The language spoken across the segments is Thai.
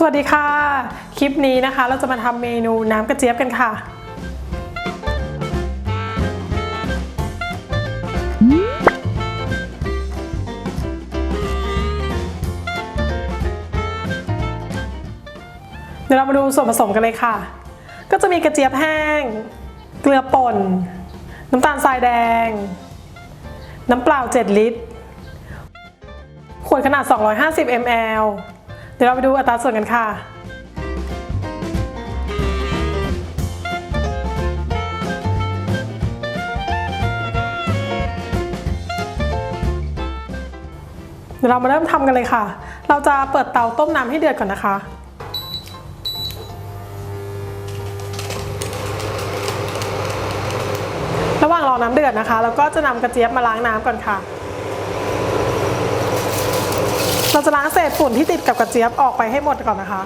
สวัสดีค่ะ คลิปนี้นะคะเราจะมาทำเมนูน้ำกระเจี๊ยบกันค่ะ เดี๋ยวเรามาดูส่วนผสมกันเลยค่ะ ก็จะมีกระเจี๊ยบแห้ง เกลือป่น น้ำตาลทรายแดง น้ำเปล่า 7 ลิตร ขวดขนาด 250 ml เดี๋ยวเราไปดูอัตราส่วนกันค่ะ เดี๋ยวเรามาเริ่มทำกันเลยค่ะ เราจะเปิดเตาต้มน้ำให้เดือดก่อนนะคะระหว่างรอน้ำเดือดนะคะ เราก็จะนำกระเจี๊ยบมาล้างน้ำก่อนค่ะ เราจะล้างเศษฝุ่นที่ติดกับกระเจี๊ยบออกไปให้หมดก่อนนะคะ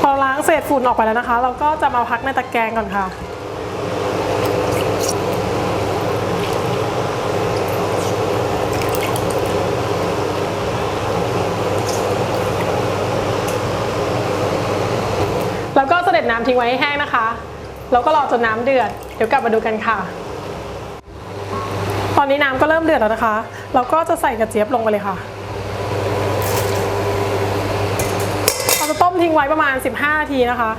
พอล้างเศษฝุ่นออกไปแล้วนะคะ เราก็จะมาพักในตะแกรงก่อนค่ะ แล้วก็เสด็จ น้ำทิ้งไว้ให้แห้งนะคะ แล้วก็รอจนน้ำเดือด เดี๋ยวกลับมาดูกันค่ะ ตอนนี้น้ำก็เริ่มเดือดแล้วนะคะ เราก็จะใส่กระเจี๊ยบลงไปเลยค่ะ เราจะต้มทิ้งไว้ประมาณ 15 นาทีนะคะ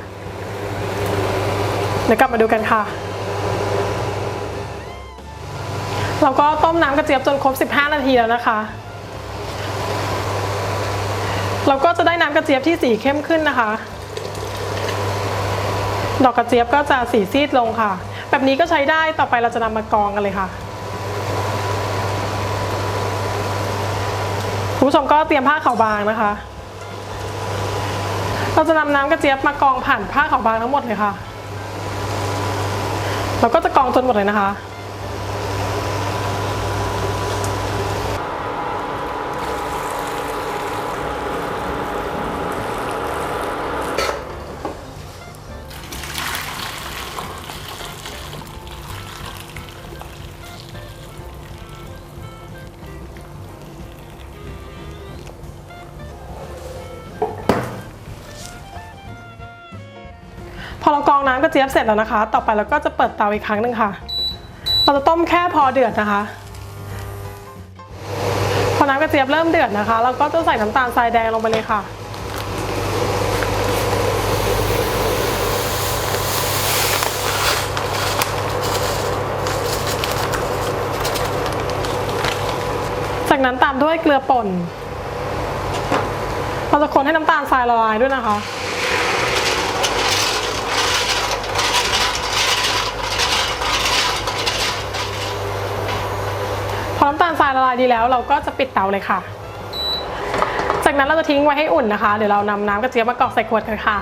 เดี๋ยวกลับมาดูกันค่ะ เราก็ต้มน้ำกระเจี๊ยบจนครบ 15 นาทีแล้วนะคะเราก็จะได้น้ำกระเจี๊ยบที่สีเข้มขึ้นนะคะ ดอกกระเจี๊ยบก็จะสีซีดลงค่ะ แบบนี้ก็ใช้ได้ต่อไปเราจะนำมากรองกันเลยค่ะคุณผู้ชมก็เตรียมผ้าขาวบางนะคะ เราจะนำน้ำกระเจี๊ยบมากรองผ่านผ้าขาวบางทั้งหมดเลยค่ะ เราก็จะกรองจนหมดเลยนะคะ พอเรากรองน้ำกระเจี๊ยบเสร็จแล้วนะคะ ต่อไปเราก็จะเปิดเตาอีกครั้งหนึ่งค่ะ เราจะต้มแค่พอเดือดนะคะ พอน้ำกระเจี๊ยบเริ่มเดือดนะคะ เราก็จะใส่น้ำตาลทรายแดงลงไปเลยค่ะจากนั้นตามด้วยเกลือป่น เราจะคนให้น้ำตาลทรายละลายด้วยนะคะ อน้ำตาลทรายละลายดีแล้ว เราก็จะปิดเตาเลยค่ะ จากนั้นเราจะทิ้งไว้ให้อุ่นนะคะ เดี๋ยวเรานำน้ำกระเจี๊ยบมากรอกใส่ขวดกันค่ะ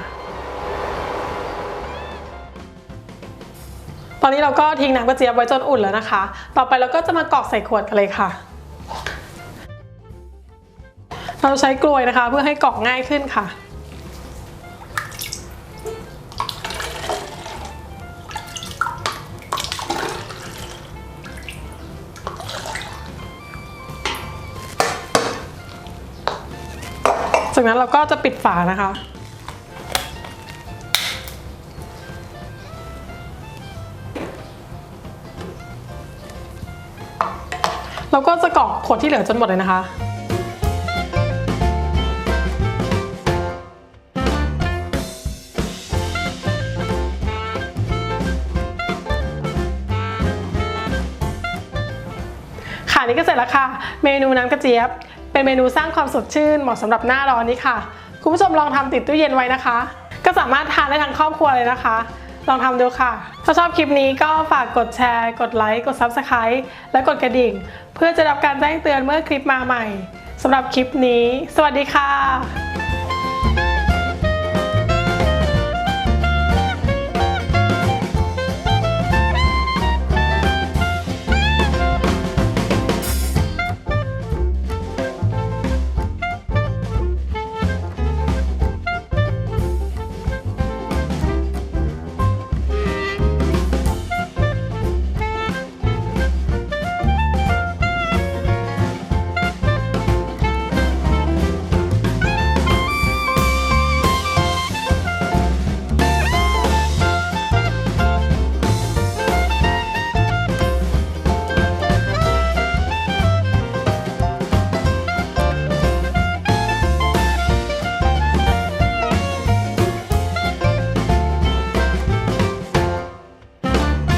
ตอนนี้เราก็ทิ้งน้ำกระเจี๊ยบไว้จนอุ่นแล้วนะคะ ต่อไปเราก็จะมากรอกใส่ขวดกันเลยค่ะ เราใช้กลวยนะคะ เพื่อให้กรอกง่ายขึ้นค่ะ จากนั้นเราก็จะปิดฝานะคะ เราก็จะกรอกขวดที่เหลือจนหมดเลยนะคะค่ะนี่ก็เสร็จแล้วค่ะ เมนูน้ำกระเจี๊ยบ เป็นเมนูสร้างความสดชื่นเหมาะสำหรับหน้าร้อนนี้ค่ะ คุณผู้ชมลองทำติดตู้เย็นไว้นะคะ ก็สามารถทานได้ทั้งครอบครัวเลยนะคะ ลองทำดูค่ะ ถ้าชอบคลิปนี้ก็ฝากกดแชร์ กดไลค์ กด Subscribe และกดกระดิ่ง เพื่อจะรับการแจ้งเตือนเมื่อคลิปมาใหม่สำหรับคลิปนี้ สวัสดีค่ะ